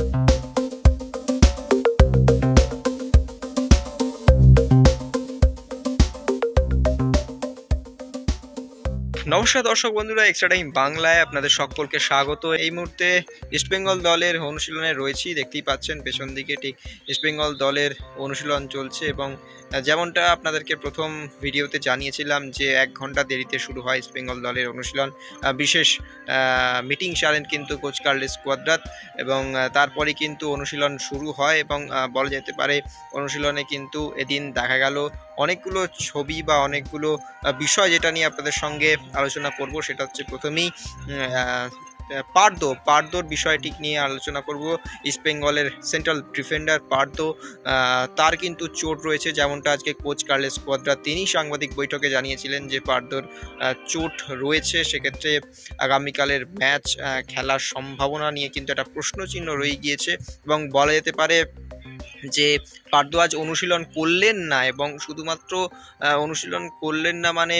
you নমস্কার দর্শক বন্ধুরা এক্সট্রা টাইম বাংলায় আপনাদের সকলকে স্বাগত। এই মুহূর্তে ইস্টবেঙ্গল দলের অনুশীলনে রয়েছি, দেখতেই পাচ্ছেন পেছন দিকে ঠিক ইস্টবেঙ্গল দলের অনুশীলন চলছে এবং যেমনটা আপনাদেরকে প্রথম ভিডিওতে জানিয়েছিলাম যে এক ঘণ্টা দেরিতে শুরু হয় ইস্টবেঙ্গল দলের অনুশীলন। বিশেষ মিটিং সারেন কিন্তু কোচ কার্লেস কোয়াদ্রাত এবং তারপরে কিন্তু অনুশীলন শুরু হয় এবং বলা যেতে পারে অনুশীলনে কিন্তু এদিন দেখা গেল অনেকগুলো ছবি বা অনেকগুলো বিষয় যেটা নিয়ে আপনাদের সঙ্গে আলোচনা করব, সেটা হচ্ছে প্রথমেই পার্দ। পার্দোর বিষয়টি নিয়ে আলোচনা করব। ইস্ট বেঙ্গলের সেন্ট্রাল ডিফেন্ডার পার্দ তার কিন্তু চোট রয়েছে, যেমনটা আজকে কোচ কার্লেস কোয়াদ্রা তিনি সাংবাদিক বৈঠকে জানিয়েছিলেন যে পার্দোর চোট রয়েছে। সেক্ষেত্রে আগামীকালের ম্যাচ খেলার সম্ভাবনা নিয়ে কিন্তু একটা প্রশ্নচিহ্ন রয়ে গিয়েছে এবং বলা যেতে পারে যে পার্দো আজ অনুশীলন করলেন না এবং শুধুমাত্র অনুশীলন করলেন না মানে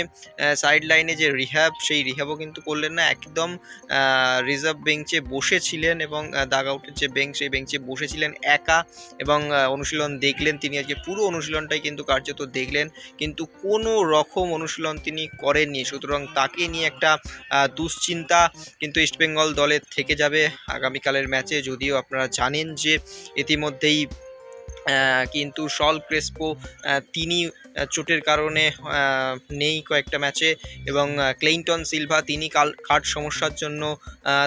সাইড লাইনে যে রিহ্যাব সেই রিহ্যাবও কিন্তু করলেন না। একদম রিজার্ভ বেঞ্চে বসেছিলেন এবং দাগ আউটের যে বেঞ্চ সেই বেঞ্চে বসেছিলেন একা এবং অনুশীলন দেখলেন তিনি। আজকে পুরো অনুশীলনটাই কিন্তু কার্যত দেখলেন। কিন্তু কোনো রকম অনুশীলন তিনি করেননি। সুতরাং তাকে নিয়ে একটা দুশ্চিন্তা কিন্তু ইস্টবেঙ্গল দলের থেকে যাবে আগামীকালের ম্যাচে যদিও আপনারা জানেন যে ইতিমধ্যেই কিন্তু সল ক্রেসপো তিনি চোটের কারণে নেই কয়েকটা ম্যাচে এবং ক্লেইন্টন সিলভা তিনি কাল কাঠ সমস্যার জন্য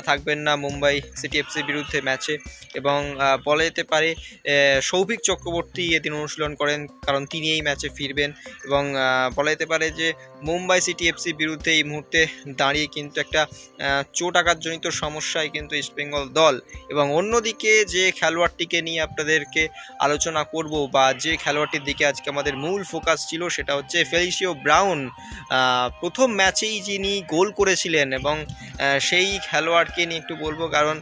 থাকবেন না মুম্বাই সিটি এফসির বিরুদ্ধে ম্যাচে এবং বলা যেতে পারে সৌভিক চক্রবর্তী এদিন অনুশীলন করেন কারণ তিনি এই ম্যাচে ফিরবেন এবং বলা যেতে পারে যে মুম্বাই সিটি এফসির বিরুদ্ধে এই মুহূর্তে দাঁড়িয়ে কিন্তু একটা চোট আঘাতজনিত সমস্যায় কিন্তু ইস্টবেঙ্গল দল এবং অন্যদিকে যে খেলোয়াড়টিকে নিয়ে আপনাদেরকে আলোচনা করব বা যে খেলোয়াড়টির দিকে আজকে আমাদের মূল ফোকাস ছিল সেটা হচ্ছে ফেলিসিও ব্রাউন। প্রথম ম্যাচেই যিনি গোল করেছিলেন এবং সেই খেলোয়াড়কে নিয়ে একটু বলব কারণ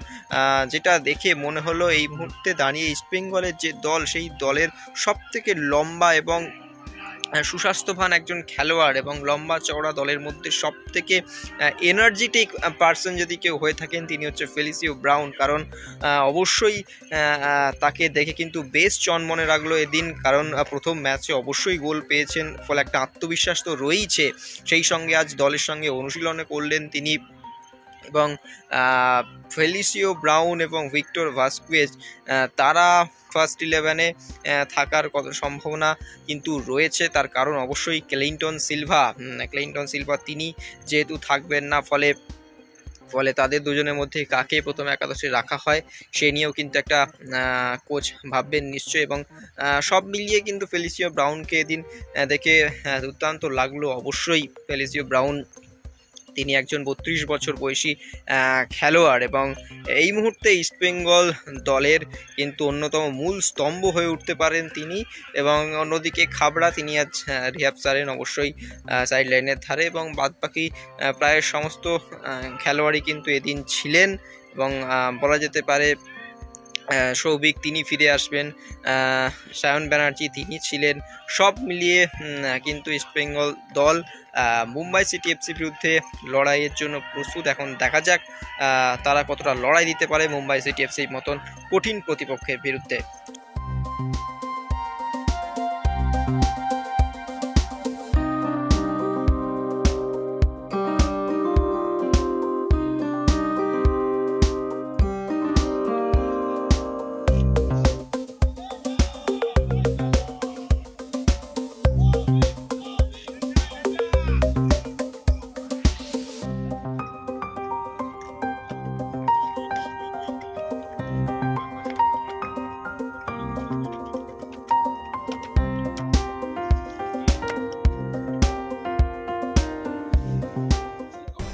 যেটা দেখে মনে হলো এই মুহূর্তে দাঁড়িয়ে ইস্টবেঙ্গলের যে দল, সেই দলের সবথেকে লম্বা এবং সুস্বাস্থ্যবান একজন খেলোয়াড় এবং লম্বা চওড়া দলের মধ্যে সব থেকে এনার্জেটিক পার্সন যদি কেউ হয়ে থাকেন, তিনি হচ্ছে ফেলিসিও ব্রাউন। কারণ অবশ্যই তাকে দেখে কিন্তু বেশ চনমনে রাখল এদিন। কারণ প্রথম ম্যাচে অবশ্যই গোল পেয়েছেন। ফলে একটা আত্মবিশ্বাস তো রয়েইছে। সেই সঙ্গে আজ দলের সঙ্গে অনুশীলনে করলেন তিনি। এবং ফেলিসিও ব্রাউন এবং ভিক্টর ভাস্কুয়েজ তারা ফার্স্ট ইলেভেনে থাকার কত সম্ভাবনা কিন্তু রয়েছে। তার কারণ অবশ্যই ক্লেইন্টন সিলভা। উম, ক্লেইন্টন সিলভা তিনি যেহেতু থাকবেন না ফলে ফলে তাদের দুজনের মধ্যে কাকে প্রথম একাদশে রাখা হয় সে নিয়েও কিন্তু একটা কোচ ভাববেন নিশ্চয়ই এবং সব মিলিয়ে কিন্তু ফেলিসিও ব্রাউনকে এদিন দেখে দুর্দান্ত লাগল। অবশ্যই ফেলিসিও ব্রাউন তিনি একজন বত্রিশ বছর বয়সী খেলোয়াড় এবং এই মুহূর্তে ইস্টবেঙ্গল দলের কিন্তু অন্যতম মূল স্তম্ভ হয়ে উঠতে পারেন তিনি এবং অন্যদিকে খাবড়া তিনি আজ রিহাব সারেন অবশ্যই সাইড লাইনের ধারে এবং বাদবাকি প্রায় সমস্ত খেলোয়াড়ই কিন্তু এদিন ছিলেন এবং বলা যেতে পারে সৌভিক, তিনি ফিরে আসবেন। সায়ন ব্যানার্জি, তিনি ছিলেন সব মিলিয়ে কিন্তু ইস্টবেঙ্গল দল মুম্বাই সিটি এফসির বিরুদ্ধে লড়াইয়ের জন্য প্রস্তুত। এখন দেখা যাক তারা কতটা লড়াই দিতে পারে মুম্বাই সিটি এফসির মতন কঠিন প্রতিপক্ষের বিরুদ্ধে।